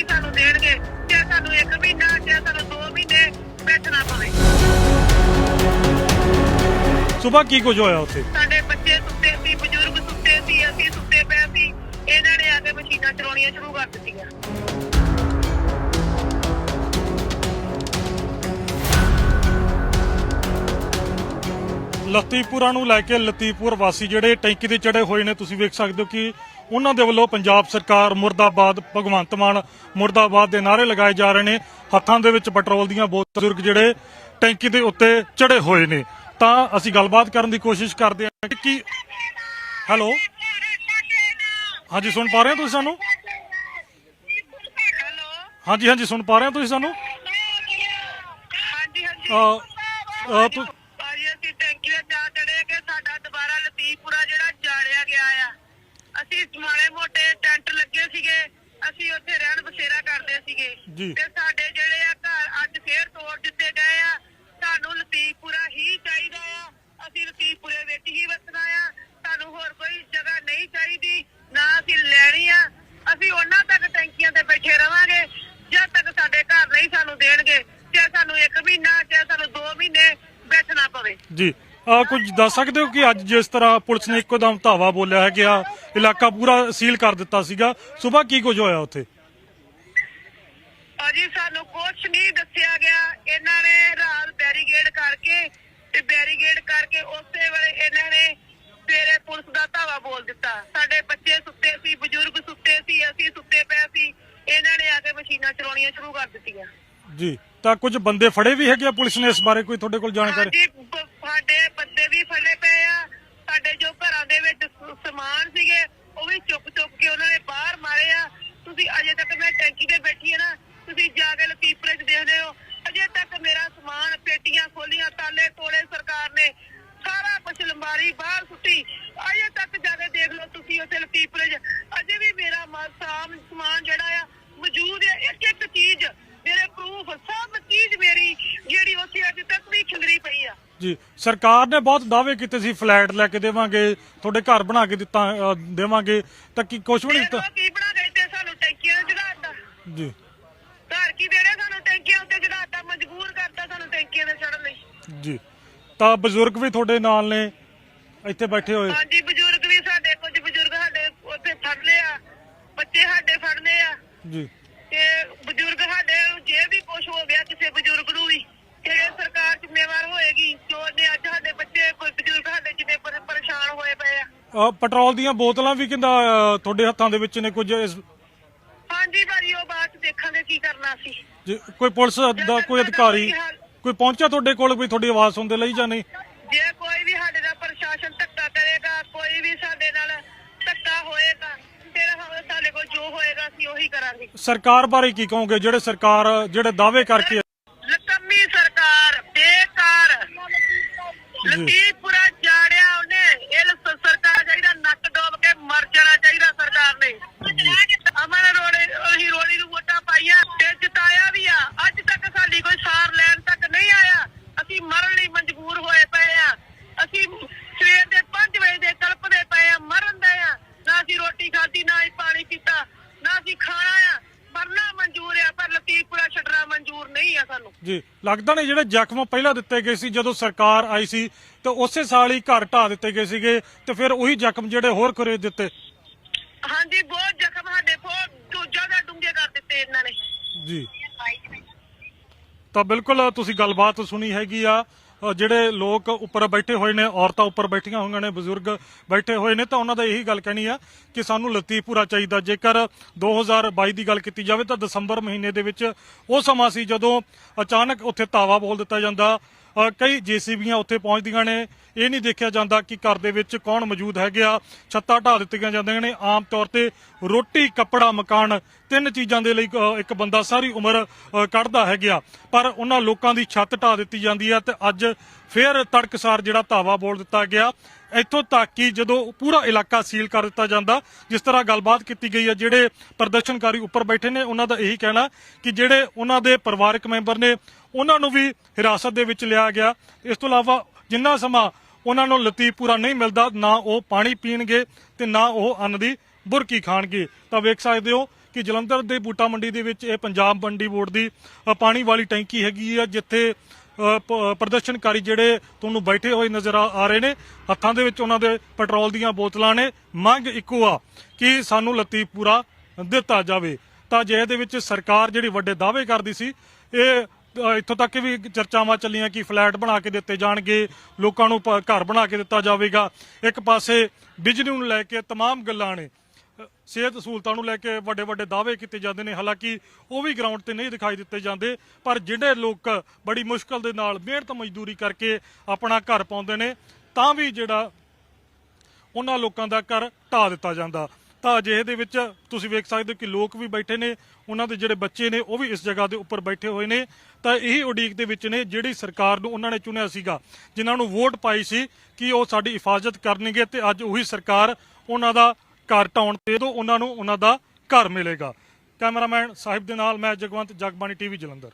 ਨਹੀਂ ਸਾਨੂੰ ਦੇਣਗੇ ਚਾਹੇ ਸਾਨੂੰ 1 ਮਹੀਨਾ ਚਾਹੇ ਤੁਹਾਨੂੰ 2 ਮਹੀਨੇ ਬੈਠਣਾ ਪਵੇ। ਸਵੇਰ ਕੀ ਕੁਝ ਹੋਇਆ ਉੱਥੇ? ਸਾਡੇ ਬੱਚੇ ਸੁੱਤੇ ਸੀ ਬਜ਼ੁਰਗ ਸੁੱਤੇ ਸੀ ਅਸੀਂ ਸੁੱਤੇ ਪਏ ਸੀ। ਇਹਨਾਂ ਨੇ ਆ ਕੇ ਮਸ਼ੀਨਾਂ ਚਲਾਉਣੀਆਂ ਸ਼ੁਰੂ ਕਰ ਦਿੱਤੀਆਂ। ਲਤੀਪੁਰਾ ਨੂੰ ਲੈ ਕੇ ਲਤੀਪੁਰ ਵਾਸੀ ਜਿਹੜੇ ਟੈਂਕੀ ਤੇ ਚੜੇ ਹੋਏ ਨੇ ਤੁਸੀਂ ਵੇਖ ਸਕਦੇ ਹੋ ਕਿ ਉਹਨਾਂ ਦੇ ਵੱਲੋਂ ਪੰਜਾਬ ਸਰਕਾਰ ਮੁਰਦਾਬਾਦ ਭਗਵੰਤ ਮਾਨ ਮੁਰਦਾਬਾਦ ਦੇ ਨਾਅਰੇ ਲਗਾਏ ਜਾ ਰਹੇ ਨੇ। ਹੱਥਾਂ ਦੇ ਵਿੱਚ ਪੈਟਰੋਲ ਦੀਆਂ ਬੋਤਲਾਂ ਬਜ਼ੁਰਗ ਜਿਹੜੇ ਟੈਂਕੀ ਦੇ ਉੱਤੇ ਚੜੇ ਹੋਏ ਨੇ। ਤਾਂ ਅਸੀਂ ਗੱਲਬਾਤ ਕਰਨ ਦੀ ਕੋਸ਼ਿਸ਼ ਕਰਦੇ ਹਾਂ ਕਿ ਹੈਲੋ। ਹਾਂਜੀ ਸੁਣ ਪਾ ਰਹੇ ਹੋ ਤੁਸੀਂ ਸਾਨੂੰ? ਹਾਂਜੀ ਹਾਂਜੀ ਸੁਣ ਪਾ ਰਹੇ ਹੋ ਤੁਸੀਂ ਸਾਨੂੰ? ਹਾਂਜੀ ਹਾਂਜੀ ਅ, ਅ, ਤੁ- ਭਾਜੀ ਅਸੀਂ ਟੈਂਕੀ ਦੇ ਚਾਹ ਚੜੇ ਕਿ ਸਾਡਾ ਦੁਬਾਰਾ ਲਤੀਫਪੁਰਾ ਜਿਹੜਾ ਜਾੜਿਆ ਗਿਆ ਆ ਅਸੀਂ ਮਾੜੇ ਮੋਟੇ ਟੈਂਟ ਲੱਗੇ ਸੀਗੇ ਅਸੀਂ ਉੱਥੇ ਰਹਿਣ ਬਸੇਰਾ ਕਰਦੇ ਸੀਗੇ। ਤੇ ਸਾਡੇ ਜਿਹੜੇ ਆ ਘਰ ਅੱਜ ਫੇਰ ਤੋੜ ਦਿੱਤੇ ਗਏ ਆ। ਸਾਨੂੰ ਲਤੀਫਪੁਰਾ ਹੀ ਚਾਹੀਦਾ ਆ। ਅਸੀਂ ਲਤੀਫਪੁਰੇ ਵਿੱਚ ਹੀ ਵਸਣਾ ਆ। ਸਾਨੂੰ ਹੋਰ ਕੋਈ ਜਗ੍ਹਾ ਨਹੀਂ ਚਾਹੀਦੀ ਨਾ ਅਸੀਂ ਲੈਣੀ ਆ। ਅਸੀਂ ਉਹਨਾਂ ਤੱਕ ਟੈਂਕੀਆਂ ਤੇ ਬੈਠੇ ਰਵਾਂਗੇ। ਜਦ ਤੱਕ ਸਾਡੇ ਘਰ ਨਹੀਂ ਸਾਨੂੰ ਦੇਣਗੇ। ਚਾਹੇ ਸਾਨੂੰ 1 ਮਹੀਨਾ ਚਾਹੇ ਸਾਨੂੰ 2 ਮਹੀਨੇ ਬੈਠਣਾ ਪਵੇ। ਜੀ। ਆ ਕੁਝ ਦੱਸ ਸਕਦੇ ਹੋ ਕਿ ਅੱਜ ਜਿਸ ਤਰ੍ਹਾਂ ਪੁਲਿਸ ਨੇ ਇੱਕੋਦਮ ਧਾਵਾ ਬੋਲਿਆ ਹੈ ਕਿ ਆ ਇਲਾਕਾ ਪੂਰਾ ਸੀਲ ਕਰ ਦਿੱਤਾ ਸੀਗਾ। ਸਵੇਰ ਕੀ ਕੁਝ ਹੋਇਆ ਉੱਥੇ? ਅਜੀ ਸਾਨੂੰ ਕੁਝ ਨਹੀਂ ਦੱਸਿਆ ਗਿਆ। ਇਹਨਾਂ ਨੇ ਰਾਤ ਬੈਰੀਗੇਡ ਕਰਕੇ ਤੇ ਬੈਰੀਗੇਡ ਕਰਕੇ ਉਸੇ ਵੇਲੇ ਇਹਨਾਂ ਨੇ ਸਵੇਰੇ ਪੁਲਿਸ ਦਾ ਧਾਵਾ ਬੋਲ ਦਿੱਤਾ। ਸਾਡੇ ਬੱਚੇ ਸੁੱਤੇ ਸੀ ਬਜ਼ੁਰਗ ਸੁੱਤੇ ਸੀ ਅਸੀਂ ਸੁੱਤੇ ਪਏ ਸੀ। ਇਹਨਾਂ ਨੇ ਆ ਕੇ ਮਸ਼ੀਨਾਂ ਚਲਾਉਣੀਆਂ ਸ਼ੁਰੂ ਕਰ ਦਿੱਤੀਆਂ। ਜੀ ਤਾਂ ਕੁਝ ਬੰਦੇ ਫੜੇ ਵੀ ਹੈਗੇ ਆ ਪੁਲਿਸ ਨੇ ਇਸ ਬਾਰੇ? ਕੋਈ ਤੁਹਾਡੇ ਕੋਲ ਜਾਣਕਾਰੀ? ਹਾਂਜੀ ਬ- ਸਾਡੇ ਬੰਦੇ ਵੀ ਫੜੇ ਪਏ ਆ। ਸਾਡੇ ਜੋ ਘਰਾਂ ਦੇ ਵਿੱਚ ਸਮਾਨ ਸੀਗੇ ਉਹ ਵੀ ਚੁੱਕ ਚੁੱਕ ਕੇ ਉਹਨਾਂ ਨੇ ਬਾਹਰ ਮਾਰੇ ਆ ਤੁਸੀਂ ਅਜੇ ਤੱਕ ਮੈਂ ਟੈਂਕੀ ਤੇ ਬੈਠੀ ਆ ਨਾ ਤੁਸੀਂ ਜਾ ਕੇ ਲਤੀਫਰੇ ਚ ਦੇਖਦੇ ਹੋ ਅਜੇ ਤੱਕ ਮੇਰਾ ਸਮਾਨ ਪੇਟੀਆਂ ਖੋਲੀਆਂ ਤਾਲੇ ਤੋੜੇ ਸਰਕਾਰ ਨੇ ਸਾਰਾ ਕੁਝ ਲੰਬਾਰੀ ਬਾਹਰ ਸੁੱਟੀ ਅਜੇ ਤੱਕ ਜਾ ਕੇ ਦੇਖ ਲਓ ਤੁਸੀਂ ਉੱਥੇ ਲਤੀਫਰੇ ਚ ਅਜੇ ਵੀ ਮੇਰਾ ਮਾ- ਸਾਮ ਸਮਾਨ ਜਿਹੜਾ ਆ ਮੌਜੂਦ ਹੈ ਇੱਕ ਇੱਕ ਚੀਜ਼ ਮੇਰੇ ਪ੍ਰੂਫ ਸਭ ਚੀਜ਼ ਮੇਰੀ ਜਿਹੜੀ ਉੱਥੇ ਅੱਜ ਤੱਕ ਵੀ ਖਿਲਰੀ ਪਈ ਆ ਜੀ ਸਰਕਾਰ ਨੇ ਬਹੁਤ ਦਾਅਵੇ ਕੀਤੇ ਸੀ ਫਲੈਟ ਲੈ ਕੇ ਦੇਵਾਂਗੇ ਤੁਹਾਡੇ ਘਰ ਬਣਾ ਕੇ ਦਿੱਤਾ ਅ, ਦੇਵਾਂਗੇ। ਤਾਂ ਕੀ ਕੁਝ ਵੀ ਨਹੀਂ ਦਿੱਤਾ ਕੀ ਬਣਾ ਕੇ ਦਿੱਤੇ ਸਾਨੂੰ ਟੈਂਕੀਆਂ ਚੜਾਤਾ ਜੀ। ਘਰ ਕੀ ਦੇਣੇ ਸਾਨੂੰ ਟੈਂਕੀਆਂ ਉੱਤੇ ਚੜਾਤਾ ਮਜਬੂਰ ਕਰਤਾ ਸਾਨੂੰ ਟੈਂਕੀਆਂ ਤੇ ਚੜਨ ਲਈ। ਜੀ। ਤਾਂ ਬਜ਼ੁਰਗ ਵੀ ਤੁਹਾਡੇ ਨਾਲ ਨੇ ਇੱਥੇ ਬੈਠੇ ਹੋਏ। ਹਾਂਜੀ ਬਜ਼ੁਰਗ ਵੀ ਸਾਡੇ ਕੁਝ ਬਜ਼ੁਰਗ ਸਾਡੇ ਉੱਥੇ ਫੜ ਲਿਆ ਬੱਚੇ ਸਾਡੇ ਫੜਨੇ ਆ। ਜੀ। ਤੇ ਬਜ਼ੁਰਗ ਸਾਡੇ ਜੇ ਵੀ ਕੁਝ ਹੋ ਗਿਆ ਕਿਸੇ ਬਜ਼ੁਰਗ ਨੂੰ ਵੀ। ਸਰਕਾਰ ਜ਼ਿੰਮੇਵਾਰ ਹੋਏਗੀ ਜੋ ਨੇ ਅੱਜ ਸਾਡੇ ਬੱਚੇ ਕੋਈ ਬਜ਼ੁਰਗ ਸਾਡੇ ਜਿੰਨੇ ਪਰ- ਪਰੇਸ਼ਾਨ ਹੋਏ ਪਏ ਆ। ਪੈਟਰੋਲ ਦੀਆਂ ਬੋਤਲਾਂ ਵੀ ਕਹਿੰਦਾ ਅ, ਤੁਹਾਡੇ ਹੱਥਾਂ ਦੇ ਵਿੱਚ ਨੇ ਕੁਝ ਇਸ- ਹਾਂਜੀ ਭਾਜੀ ਉਹ ਬਾਅਦ ਚ ਦੇਖਾਂਗੇ ਕੀ ਕਰਨਾ ਸੀ ਜੀ, ਕੋਈ ਪੁਲਿਸ ਦਾ ਕੋਈ ਅਧਿਕਾਰੀ ਕੋਈ ਪਹੁੰਚਿਆ ਤੁਹਾਡੇ ਕੋਲ ਕੋਈ ਤੁਹਾਡੀ ਆਵਾਜ਼ ਸੁਣਦੇ ਲਈ ਜਾਂ ਨਹੀਂ? ਜੇ ਕੋਈ ਵੀ ਸਾਡੇ ਨਾਲ ਪ੍ਰਸ਼ਾਸਨ ਧੱਕਾ ਕਰੇਗਾ ਕੋਈ ਵੀ ਸਾਡੇ ਨਾਲ ਧੱਕਾ ਹੋਏਗਾ ਫਿਰ ਸਾਡੇ ਕੋਲ ਜੋ ਹੋਏਗਾ ਅਸੀਂ ਉਹੀ ਕਰਾਂਗੇ। ਸਰਕਾਰ ਬਾਰੇ ਕੀ ਕਹੋਗੇ? ਜਿਹੜੇ ਸਰਕਾਰ ਜਿਹੜੇ ਦਾਅਵੇ ਕਰਕੇ ਸਰਕਾਰ ਬੇਕਾਰ। ਲਤੀਪੁਰਾ ਜਾੜਿਆ ਉਹਨੇ ਇਹ ਸਰਕਾਰ ਚਾਹੀਦਾ ਨੱਕ ਡੋਬ ਕੇ ਮਰ ਜਾਣਾ ਚਾਹੀਦਾ ਸਰਕਾਰ ਨੇ। ਅਮਨ ਰੋੜੇ ਉਹੀ ਰੋੜੀ ਨੂੰ ਵੋਟਾਂ ਪਾਈਆਂ ਤੇ ਜਿਤਾਇਆ ਵੀ ਆ। ਅੱਜ ਤੱਕ ਸਾਡੀ ਕੋਈ ਸਾਰ ਲੈਣ ਤੱਕ ਨਹੀਂ ਆਇਆ। ਅਸੀਂ ਮਰਨ ਲਈ ਮਜਬੂਰ ਹੋਏ ਪਏ ਆ। ਅਸੀਂ ਸਵੇਰ ਦੇ 5 ਵਜੇ ਦੇ ਕਲਪਦੇ ਪਏ ਆ ਮਰਨ ਦੇ ਆ। ਨਾ ਅਸੀਂ ਰੋਟੀ ਖਾਧੀ ਨਾ ਹੀ ਪਾਣੀ ਪੀਤਾ ਨਾ ਅਸੀਂ ਖਾਣਾ ਆ ਪਰ ਲਤੀਫਪੁਰਾ ਛੱਡਣਾ ਮਨਜ਼ੂਰ ਨਹੀਂ ਆ ਸਾਨੂੰ। ਜੀ ਲੱਗਦਾ ਨੇ ਜਿਹੜੇ ਜ਼ਖਮ ਪਹਿਲਾਂ ਦਿੱਤੇ ਗਏ ਸੀ ਜਦੋਂ ਸਰਕਾਰ ਆਈ ਸੀ ਤੇ ਉਸੇ ਸਾਲ ਹੀ ਘਰ ਢਾ ਦਿੱਤੇ ਗਏ ਸੀਗੇ ਤੇ ਫਿਰ ਉਹੀ ਜ਼ਖਮ ਜਿਹੜੇ ਹੋਰ ਕਰੇ ਦਿੱਤੇ। ਹਾਂਜੀ ਬਹੁਤ ਜ਼ਖਮ ਸਾਡੇ ਬਹੁਤ ਦੂਜਾ ਦਾ ਡੂੰਘੇ ਕਰ ਦਿੱਤੇ ਇਹਨਾਂ ਨੇ। ਜੀ। ਤਾਂ ਬਿਲਕੁਲ ਤੁਸੀਂ ਗੱਲਬਾਤ ਸੁਣੀ ਹੈਗੀ ਆ ਜਿਹੜੇ ਲੋਕ ਉੱਪਰ ਬੈਠੇ ਹੋਏ ਨੇ, ਔਰਤਾਂ ਉੱਪਰ ਬੈਠੀਆਂ ਹੋਈਆਂ ਨੇ, ਬਜ਼ੁਰਗ ਬੈਠੇ ਹੋਏ ਨੇ, ਤਾਂ ਉਹਨਾਂ ਦਾ ਇਹੀ ਗੱਲ ਕਹਿਣੀ ਆ ਕਿ ਸਾਨੂੰ ਲਤੀਫਪੁਰਾ ਚਾਹੀਦਾ। ਜੇਕਰ 2022 ਦੀ ਗੱਲ ਕੀਤੀ ਜਾਵੇ ਤਾਂ ਦਸੰਬਰ ਮਹੀਨੇ ਦੇ ਵਿੱਚ ਉਹ ਸਮਾਂ ਸੀ ਜਦੋਂ ਅਚਾਨਕ ਉੱਥੇ ਧਾਵਾ ਬੋਲ ਦਿੱਤਾ ਜਾਂਦਾ। ਕਈ ਜੀਸੀਬੀਆਂ ਉੱਥੇ ਪਹੁੰਚਦੀਆਂ ਨੇ। ਇਹ ਨਹੀਂ ਦੇਖਿਆ ਜਾਂਦਾ ਕਿ ਘਰ ਦੇ ਵਿੱਚ ਕੌਣ ਮੌਜੂਦ ਹੈਗੇ ਆ। ਛੱਤਾਂ ਢਾ ਦਿੱਤੀਆਂ ਜਾਂਦੀਆਂ ਨੇ। ਆਮ ਤੌਰ ਤੇ ਰੋਟੀ, ਕੱਪੜਾ, ਮਕਾਨ, ਤਿੰਨ ਚੀਜ਼ਾਂ ਦੇ ਲਈ ਇੱਕ ਬੰਦਾ ਸਾਰੀ ਉਮਰ ਕੱਢਦਾ ਹੈਗਾ ਪਰ ਉਹਨਾਂ ਲੋਕਾਂ ਦੀ ਛੱਤ ਢਾ ਦਿੱਤੀ ਜਾਂਦੀ ਹੈ ਤੇ ਅੱਜ ਫੇਰ ਤੜਕਸਾਰ ਜਿਹੜਾ ਧਾਵਾ ਬੋਲ ਦਿੱਤਾ ਗਿਆ। ਇੱਥੋਂ ਤੱਕ ਕਿ ਜਦੋਂ ਪੂਰਾ ਇਲਾਕਾ ਸੀਲ ਕਰ ਦਿੱਤਾ ਜਾਂਦਾ, ਜਿਸ ਤਰ੍ਹਾਂ ਗੱਲਬਾਤ ਕੀਤੀ ਗਈ ਹੈ, ਜਿਹੜੇ ਪ੍ਰਦਰਸ਼ਨਕਾਰੀ ਉੱਪਰ ਬੈਠੇ ਨੇ, ਉਹਨਾਂ ਦਾ ਇਹੀ ਕਹਿਣਾ ਕਿ ਜਿਹੜੇ ਉਹਨਾਂ ਦੇ ਪਰਿਵਾਰਕ ਮੈਂਬਰ ਨੇ, ਉਹਨਾਂ ਨੂੰ ਵੀ ਹਿਰਾਸਤ ਦੇ ਵਿੱਚ ਲਿਆ ਗਿਆ। ਇਸ ਤੋਂ ਇਲਾਵਾ ਜਿੰਨਾ ਸਮਾਂ ਉਹਨਾਂ ਨੂੰ ਲਤੀਫਪੁਰਾ ਨਹੀਂ ਮਿਲਦਾ, ਨਾ ਉਹ ਪਾਣੀ ਪੀਣਗੇ ਤੇ ਨਾ ਉਹ ਅੰਨ ਦੀ ਬੁਰਕੀ ਖਾਣਗੇ। ਤਾਂ ਵੇਖ ਸਕਦੇ ਹੋ ਕਿ ਜਲੰਧਰ ਦੇ ਬੂਟਾ ਮੰਡੀ ਦੇ ਵਿੱਚ ਇਹ ਪੰਜਾਬ ਮੰਡੀ ਬੋਰਡ ਦੀ ਪਾਣੀ ਵਾਲੀ ਟੈਂਕੀ ਹੈਗੀ ਆ ਜਿੱਥੇ ਪ੍ਰਦਰਸ਼ਨਕਾਰੀ ਜਿਹੜੇ ਤੁਹਾਨੂੰ ਬੈਠੇ ਹੋਏ ਨਜ਼ਰ ਆ ਆ ਰਹੇ ਨੇ ਹੱਥਾਂ ਦੇ ਵਿੱਚ ਉਹਨਾਂ ਦੇ ਪੈਟਰੋਲ ਦੀਆਂ ਬੋਤਲਾਂ ਨੇ ਮੰਗ ਇੱਕੋ ਆ ਕਿ ਸਾਨੂੰ ਲਤੀਫਪੁਰਾ ਦਿੱਤਾ ਜਾਵੇ ਤਾਂ ਜੇ ਇਹਦੇ ਵਿੱਚ ਸਰਕਾਰ ਜਿਹੜੀ ਵੱਡੇ ਦਾਅਵੇ ਕਰਦੀ ਸੀ ਇਹ ਅ, ਇੱਥੋਂ ਤੱਕ ਵੀ ਚਰਚਾਵਾਂ ਚੱਲੀਆਂ ਕਿ ਫਲੈਟ ਬਣਾ ਕੇ ਦਿੱਤੇ ਜਾਣਗੇ ਲੋਕਾਂ ਨੂੰ ਪ- ਘਰ ਬਣਾ ਕੇ ਦਿੱਤਾ ਜਾਵੇਗਾ ਇੱਕ ਪਾਸੇ ਬਿਜਲੀ ਨੂੰ ਲੈ ਕੇ तमाम ਗੱਲਾਂ ਨੇ ਅ, ਸਿਹਤ ਸਹੂਲਤਾਂ ਨੂੰ ਲੈ ਕੇ ਵੱਡੇ ਵੱਡੇ ਦਾਅਵੇ ਕੀਤੇ ਜਾਂਦੇ ਨੇ। ਹਾਲਾਂਕਿ ਉਹ ਵੀ ਗਰਾਊਂਡ ਤੇ ਨਹੀਂ ਦਿਖਾਈ ਦਿੱਤੇ ਜਾਂਦੇ, ਪਰ ਜਿਹੜੇ ਲੋਕ ਬੜੀ ਮੁਸ਼ਕਲ ਦੇ ਨਾਲ ਮਿਹਨਤ ਮਜ਼ਦੂਰੀ ਕਰਕੇ ਆਪਣਾ ਘਰ ਪਾਉਂਦੇ ਨੇ, ਤਾਂ ਵੀ ਜਿਹੜਾ ਉਹਨਾਂ ਲੋਕਾਂ ਦਾ ਘਰ ਢਾ ਦਿੱਤਾ ਜਾਂਦਾ। ਤਾਂ ਅਜਿਹੇ ਦੇ ਵਿੱਚ ਤੁਸੀਂ ਵੇਖ ਸਕਦੇ ਹੋ ਕਿ ਲੋਕ ਵੀ ਬੈਠੇ ਨੇ, ਉਹਨਾਂ ਦੇ ਜਿਹੜੇ ਬੱਚੇ ਨੇ ਉਹ ਵੀ ਇਸ ਜਗ੍ਹਾ ਦੇ ਉੱਪਰ ਬੈਠੇ ਹੋਏ ਨੇ। ਤਾਂ ਇਹੀ ਉਡੀਕ ਦੇ ਵਿੱਚ ਨੇ ਜਿਹੜੀ ਸਰਕਾਰ ਨੂੰ ਉਹਨਾਂ ਨੇ ਚੁਣਿਆ ਸੀਗਾ, ਜਿਨ੍ਹਾਂ ਨੂੰ ਵੋਟ ਪਾਈ ਸੀ ਕਿ ਉਹ ਸਾਡੀ ਹਿਫਾਜ਼ਤ ਕਰਨਗੇ ਤੇ ਅੱਜ ਉਹੀ ਸਰਕਾਰ ਉਹਨਾਂ ਦਾ ਘਰ ਢਾਉਣ ਤੇ ਤੋਂ ਉਹਨਾਂ ਨੂੰ ਉਹਨਾਂ ਦਾ ਘਰ ਮਿਲੇਗਾ। ਕੈਮਰਾਮੈਨ ਸਾਹਿਬ ਦੇ ਨਾਲ ਮੈਂ ਜਗਵੰਤ ਜਗਬਾਣੀ ਟੀਵੀ ਜਲੰਧਰ।